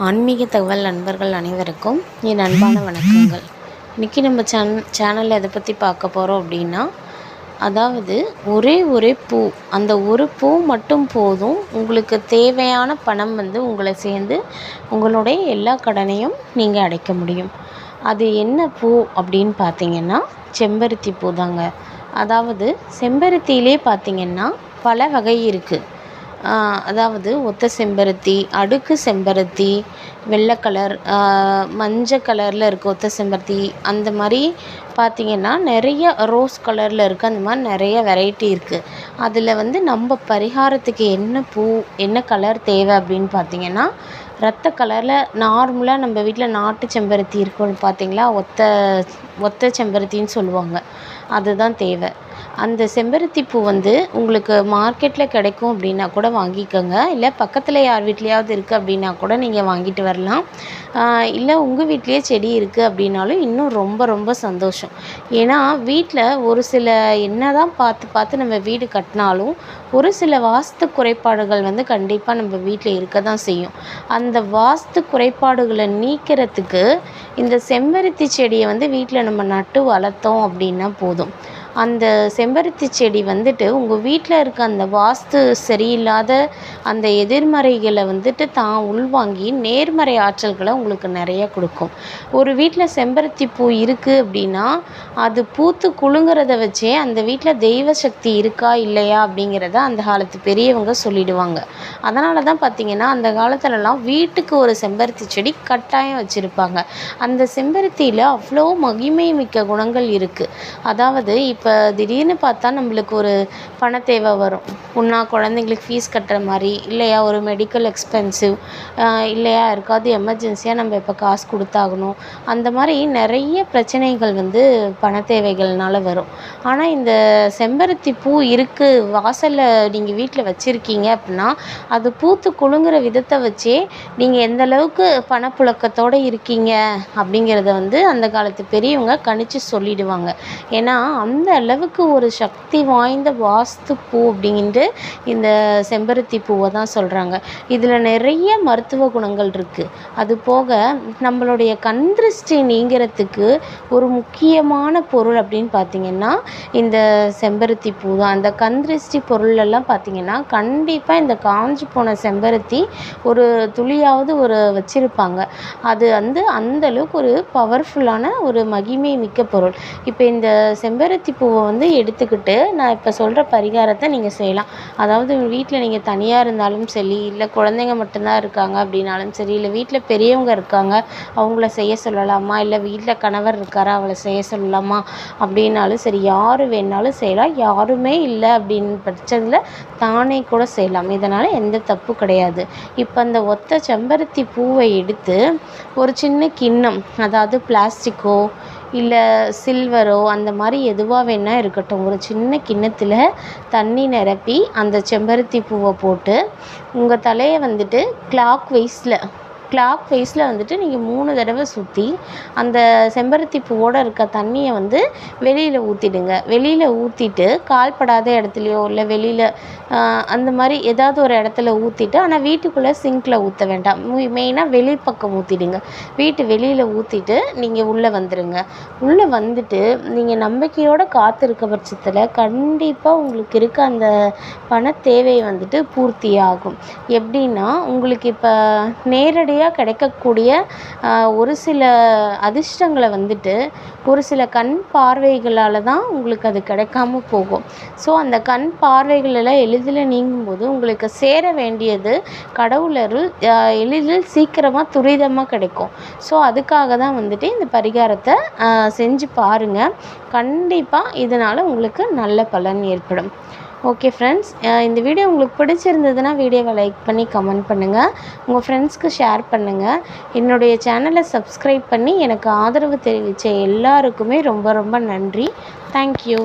ஆன்மீக தகவல் நண்பர்கள் அனைவருக்கும் என் அன்பான வணக்கங்கள். இன்றைக்கி நம்ம சேன் சேனலில் எதை பற்றி பார்க்க போகிறோம் அப்படின்னா அதாவது ஒரே ஒரே பூ அந்த ஒரு பூ மட்டும் போதும். உங்களுக்கு தேவையான பணம் வந்து உங்களை சேர்ந்து உங்களுடைய எல்லா கடனையும் நீங்கள் அடைக்க முடியும். அது என்ன பூ அப்படின்னு பார்த்தீங்கன்னா செம்பருத்தி பூ தாங்க. அதாவது செம்பருத்தியிலே பார்த்தீங்கன்னா பல வகை இருக்குது அதாவது ஒத்த செம்பருத்தி அடுக்கு செம்பருத்தி வெள்ளை கலர் மஞ்சள் கலரில் இருக்க ஒத்த செம்பருத்தி அந்த மாதிரி பார்த்திங்கன்னா நிறைய ரோஸ் கலரில் இருக்குது அந்த மாதிரி நிறைய வெரைட்டி இருக்குது அதில் வந்து நம்ம பரிகாரத்துக்கு என்ன பூ என்ன கலர் தேவை அப்படின்னு பார்த்திங்கன்னா ரத்த கலரில் நார்மலாக நம்ம வீட்டில் நாட்டு செம்பருத்தி இருக்கும்னு பார்த்திங்களா ஒத்த ஒத்த செம்பருத்தின்னு சொல்லுவாங்க. அதுதான் தேவை. அந்த செம்பருத்தி பூ வந்து உங்களுக்கு மார்க்கெட்டில் கிடைக்கும் அப்படின்னா கூட வாங்கிக்கோங்க. இல்லை பக்கத்தில் யார் வீட்லேயாவது இருக்குது அப்படின்னா கூட நீங்கள் வாங்கிட்டு வரலாம். இல்லை உங்கள் வீட்லேயே செடி இருக்குது அப்படின்னாலும் இன்னும் ரொம்ப ரொம்ப சந்தோஷம். ஏன்னா வீட்டில் ஒரு சில என்ன தான் பார்த்து பார்த்து நம்ம வீடு கட்டினாலும் ஒரு சில வாஸ்து குறைபாடுகள் வந்து கண்டிப்பாக நம்ம வீட்டில் இருக்க தான் செய்யும். அந்த வாஸ்து குறைபாடுகளை நீக்கிறதுக்கு இந்த செம்பருத்தி செடியை வந்து வீட்டில் நம்ம நட்டு வளர்த்தோம் அப்படின்னா போதும். அந்த செம்பருத்தி செடி வந்துட்டு உங்கள் வீட்டில் இருக்க அந்த வாஸ்து சரியில்லாத அந்த எதிர்மறைகளை வந்துட்டு தான் உள்வாங்கி நேர்மறை ஆற்றல்களை உங்களுக்கு நிறைய கொடுக்கும். ஒரு வீட்டில் செம்பருத்தி பூ இருக்குது அப்படின்னா அது பூத்து குலுங்கிறத வச்சே அந்த வீட்டில் தெய்வ சக்தி இருக்கா இல்லையா அப்படிங்கிறத அந்த காலத்து பெரியவங்க சொல்லிடுவாங்க. அதனால தான் பார்த்திங்கன்னா அந்த காலத்துலலாம் வீட்டுக்கு ஒரு செம்பருத்தி செடி கட்டாயம் வச்சுருப்பாங்க. அந்த செம்பருத்தியில் அவ்வளோ மகிமை மிக்க குணங்கள் இருக்குது அதாவது இப்போ இப்போ திடீர்னு பார்த்தா நம்மளுக்கு ஒரு பண தேவை வரும். ஒன்றா குழந்தைங்களுக்கு ஃபீஸ் கட்டுற மாதிரி இல்லையா ஒரு மெடிக்கல் எக்ஸ்பென்சிவ் இல்லையா யாருக்காவது எமர்ஜென்சியாக நம்ம இப்போ காசு கொடுத்தாகணும். அந்த மாதிரி நிறைய பிரச்சனைகள் வந்து பண தேவைகள்னால வரும். ஆனால் இந்த செம்பருத்தி பூ இருக்குது வாசலில் நீங்கள் வீட்டில் வச்சுருக்கீங்க அப்படின்னா அது பூத்து குலுங்குற விதத்தை வச்சே நீங்கள் எந்த அளவுக்கு பணப்புழக்கத்தோடு இருக்கீங்க அப்படிங்கிறத வந்து அந்த காலத்து பெரியவங்க கணிச்சு சொல்லிடுவாங்க. ஏன்னா அந்த அளவுக்கு ஒரு சக்தி வாய்ந்த வாஸ்து பூ அப்படின்ட்டு இந்த செம்பருத்தி பூவை தான் சொல்கிறாங்க இதில் நிறைய மருத்துவ குணங்கள் இருக்குது அது போக நம்மளுடைய கண் திருஷ்டி நீங்கிறதுக்கு ஒரு முக்கியமான பொருள் அப்படின்னு பார்த்திங்கன்னா இந்த செம்பருத்தி பூ தான். அந்த கண் திருஷ்டி பொருளெல்லாம் பார்த்திங்கன்னா கண்டிப்பாக இந்த காஞ்சி போன செம்பருத்தி ஒரு துளியாவது ஒரு வச்சுருப்பாங்க. அது வந்து அந்தளவுக்கு ஒரு பவர்ஃபுல்லான ஒரு மகிமை மிக்க பொருள். இப்போ இந்த செம்பருத்தி பூவை வந்து எடுத்துக்கிட்டு நான் இப்போ சொல்கிற பரிகாரத்தை நீங்கள் செய்யலாம். அதாவது வீட்டில் நீங்கள் தனியாக இருந்தாலும் சரி இல்லை குழந்தைங்க மட்டும்தான் இருக்காங்க அப்படின்னாலும் சரி இல்லை வீட்டில் பெரியவங்க இருக்காங்க அவங்கள செய்ய சொல்லலாமா? இல்லை வீட்டில் கணவர் இருக்காரா அவளை செய்ய சொல்லலாமா? அப்படின்னாலும் சரி யார் வேணாலும் செய்யலாம். யாருமே இல்லை அப்படின்னு பட்சத்தில் தானே கூட செய்யலாம். இதனால் எந்த தப்பு கிடையாது. இப்போ அந்த ஒத்த செம்பருத்தி பூவை எடுத்து ஒரு சின்ன கிண்ணம் அதாவது பிளாஸ்டிக்கோ இல்லை சில்வரோ அந்த மாதிரி எதுவாக வேணால் இருக்கட்டும். ஒரு சின்ன கிண்ணத்தில் தண்ணி நிரப்பி அந்த செம்பருத்தி பூவை போட்டு உங்கள் தலையை வந்துட்டு கிளாக் வைஸில் கிளாக் வைஸில் வந்துட்டு நீங்கள் மூணு தடவை சுற்றி அந்த செம்பருத்தி பூவோடு இருக்க தண்ணியை வந்து வெளியில் ஊற்றிடுங்க வெளியில் ஊற்றிட்டு கால்படாத இடத்துலையோ இல்லை வெளியில் அந்த மாதிரி ஏதாவது ஒரு இடத்துல ஊற்றிட்டு ஆனால் வீட்டுக்குள்ளே சிங்க்கில் ஊற்ற வேண்டாம். மெயினாக வெளிப்பக்கம் ஊற்றிடுங்க வீட்டு வெளியில் ஊற்றிட்டு நீங்கள் உள்ளே வந்துடுங்க உள்ளே வந்துட்டு நீங்கள் நம்பிக்கையோடு காத்திருக்க பட்சத்தில் கண்டிப்பாக உங்களுக்கு இருக்க அந்த பண தேவை வந்துட்டு பூர்த்தி ஆகும் எப்படின்னா உங்களுக்கு இப்போ நேரடியாக வழியாக கிடைக்கக்கூடிய ஒரு சில அதிர்ஷ்டங்களை வந்துட்டு ஒரு சில கண் பார்வைகளால் தான் உங்களுக்கு அது கிடைக்காம போகும். ஸோ அந்த கண் பார்வைகளெல்லாம் எளிதில் நீங்கும்போது உங்களுக்கு சேர வேண்டியது கடவுளருள் எளிதில் சீக்கிரமாக துரிதமாக கிடைக்கும். ஸோ அதுக்காக தான் வந்துட்டு இந்த பரிகாரத்தை செஞ்சு பாருங்கள் கண்டிப்பாக இதனால் உங்களுக்கு நல்ல பலன் ஏற்படும். ஓகே ஃப்ரெண்ட்ஸ் இந்த வீடியோ உங்களுக்கு பிடிச்சிருந்ததுன்னா வீடியோவை லைக் பண்ணி கமெண்ட் பண்ணுங்கள் உங்கள் ஃப்ரெண்ட்ஸ்க்கு ஷேர் பண்ணுங்கள் என்னுடைய சேனலை சப்ஸ்கிரைப் பண்ணி எனக்கு ஆதரவு தெரிவித்த எல்லாருக்குமே ரொம்ப ரொம்ப நன்றி. தேங்க்யூ